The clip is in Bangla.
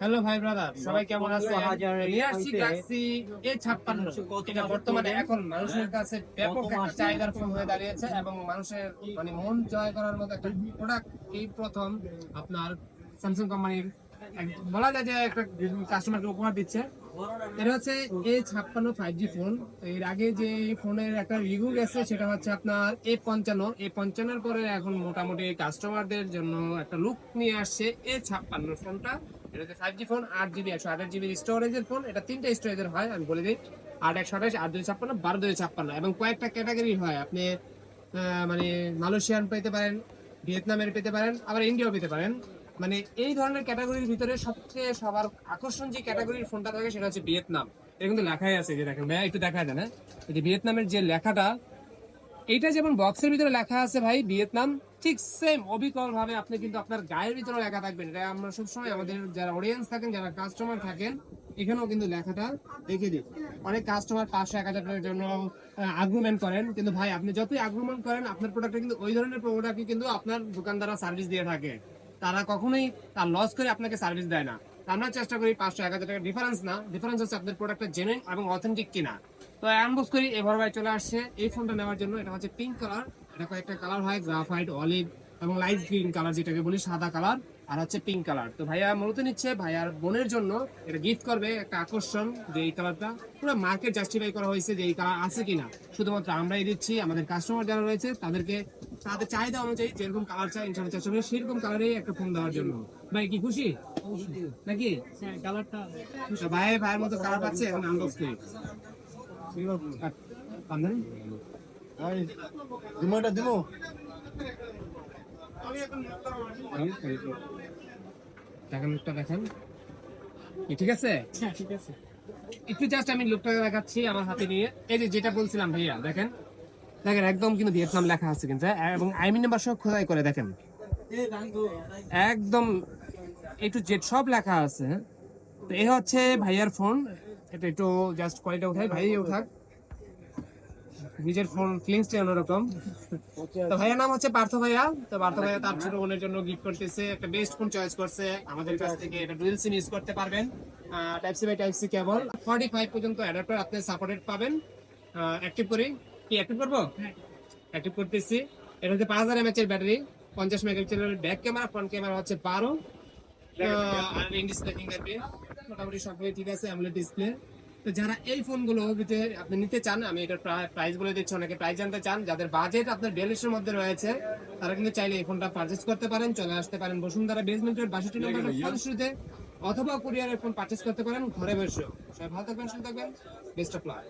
হ্যালো ভাই ব্রাদার সবাই কেমন আছেন? রিয়াসি গ্যালাক্সি এ ছাপ্পান্ন। এটা বর্তমানে এখন মানুষের কাছে ব্যাপক একটা চাহিদার ফোন হয়ে দাঁড়িয়েছে এবং মানুষের মানে মন জয় করার মতো একটা প্রোডাক্ট এই প্রথম আপনার স্যামসাং কোম্পানির বলা যায় যে একটা কাস্টমারকে উপহার দিচ্ছে। এটা হচ্ছে এ ছাপ্পান্ন ফাইভ জি ফোন এর আগে যে ফোনের একটা রিভিউ গেছে, সেটা হচ্ছে আপনার এ পঞ্চান্ন। এ পরে এখন মোটামুটি কাস্টমারদের জন্য একটা লুক নিয়ে আসছে এ ছাপ্পান্ন ফোনটা এটা হচ্ছে ফাইভ জি ফোন আট জিবি একশো আঠাশ জিবি স্টোরেজের ফোন এটা তিনটা স্টোরেজের হয়, আমি বলে দিই। আট, একশো আঠাশ, আট দুই ছাপ্পান্ন, বারো দুই ছাপ্পান্ন। এবং কয়েকটা ক্যাটাগরি হয়। আপনি মানে মালয়েশিয়ান পেতে পারেন, ভিয়েতনামের পেতে পারেন, আবার ইন্ডিয়াও পেতে পারেন। মানে এই ধরনের ক্যাটাগরির ভিতরে সবচেয়ে সবার আকর্ষণ যে ক্যাটাগরির ফোনটা থাকে সেটা হচ্ছে ভিয়েতনাম এটা কিন্তু লেখাই আছে যে দেখেন, ভাইয়া একটু দেখা যায় না এই যে ভিয়েতনামের যে লেখাটা, এইটা যেমন বক্সের ভিতরে লেখা আছে ভাই ভিয়েতনাম ঠিক সেম অবিকল ভাবে আপনি কিন্তু আপনার গায়ের ভিতরে লেখা থাকবেন এটা আমরা সবসময় আমাদের যারা অডিয়েন্স থাকেন, যারা কাস্টমার থাকেন, এখানেও কিন্তু লেখাটা রেখে দিই। অনেক কাস্টমার পাঁচশো, এক হাজার টাকার জন্য আগ্রুমেন্ট করেন। কিন্তু ভাই, আপনি যতই আগ্রুমেন্ট করেন, আপনার প্রোডাক্টে কিন্তু ওই ধরনের প্রোডাক্টই কিন্তু আপনার দোকানদাররা সার্ভিস দিয়ে থাকে। তারা কখনোই তার লস করে আপনাকে সার্ভিস দেয় না। আমরা চেষ্টা করি পাঁচশো, এক হাজার ডিফারেন্স না। ডিফারেন্স হচ্ছে আপনার প্রোডাক্টটা জেনুইন এবং অথেন্টিক কিনা। তো আনবক্স করি, এবার ভাই চলে আসছে। এই ফোনটা নেওয়ার জন্য এটা হচ্ছে পিঙ্ক কালার এটা কয়েকটা কালার হয় গ্রাফাইট অলিভ এবং লাইট গ্রিন কালার যেটাকে বলি, সাদা কালার আর হচ্ছে পিঙ্ক কালার তো ভাইয়া মূলত নিচ্ছে, ভাইয়ার বোনের জন্য এটা গিফট করবে, একটা আকর্ষণ যে এই কালারটা পুরো মার্কেট জাস্টিফাই করা হয়েছে যে এই কালার আছে কিনা। শুধুমাত্র আমরাই দিচ্ছি, আমাদের কাস্টমার যারা রয়েছে, তাদেরকে তাদের চাহিদা অনুযায়ী যেরকম কালার চাই ইনশাল্লাহ চেষ্টা সেরকম কালারেই একটা ফোন দেওয়ার জন্য। ভাই কি খুশি? নাকি? কালারটা ভাই ভাইয়ের মতো কালার পাচ্ছে এখন আনবক্স করি। দেখেন লুকটা দেখেন। ঠিক আছে? ঠিক আছে। একটু জাস্ট আমি লুকটা দেখাচ্ছি আমার হাতে নিয়ে। এই যে যেটা বলছিলাম ভাইয়া দেখেন। দেখেন, একদম কিন্তু ভিয়েতনাম লেখা আছে কিন্তু হ্যাঁ? এবং আইমি নাম্বার সহ খোদাই করে, দেখেন। একদম একটু জেড সব লেখা আছে হ্যাঁ? তো এই হচ্ছে ভাইয়ার ফোন এটা একটু জাস্ট কোয়ালিটি উঠাই ভাই উঠাক। নিজের ফোন ফিলিংসটা অন্যরকম। তো ভাইয়ার নাম হচ্ছে পার্থ ভাইয়া। তো পার্থ ভাইয়া তার ছোট বোনের জন্য গিফট করতেছে, একটা বেস্ট ফোন চয়েস করছে। আমাদের কাছ থেকে এটা ডুয়েল সিম ইউজ করতে পারবেন। Type C by type C cable forty five পর্যন্ত অ্যাডাপ্টার আপনি সাপোর্টেড পাবেন। অ্যাক্টিভ করি কি অ্যাক্টিভ করব? অ্যাক্টিভ করতেছি। এটা হচ্ছে পাঁচ হাজার এমএচ এর ব্যাটারি পঞ্চাশ মেগাপিক্সেলের ব্যাক ক্যামেরা ফ্রন্ট ক্যামেরা হচ্ছে বারো। আর ইন ডিসপ্লে ফিঙ্গারপ্রিন্ট মোটামুটি ঠিক আছে অ্যামোলেড ডিসপ্লে তো যারা এই ফোনগুলো আপনি নিতে চান আমি এটার প্রাইস বলে দিচ্ছি অনেকে প্রাইস জানতে চান। যাদের বাজেট আপনার বিয়াল্লিশের মধ্যে রয়েছে তারা কিন্তু চাইলে এই ফোনটা পারচেস করতে পারেন চলে আসতে পারেন বসুন্ধরা বেসমেন্টের বাষট্টি নম্বর ফলশ্রুতে অথবা কুরিয়ারের ফোন পারচেস করতে পারেন ঘরে বসে। সবাই ভালো থাকবেন সুস্থ থাকবেন। Best of luck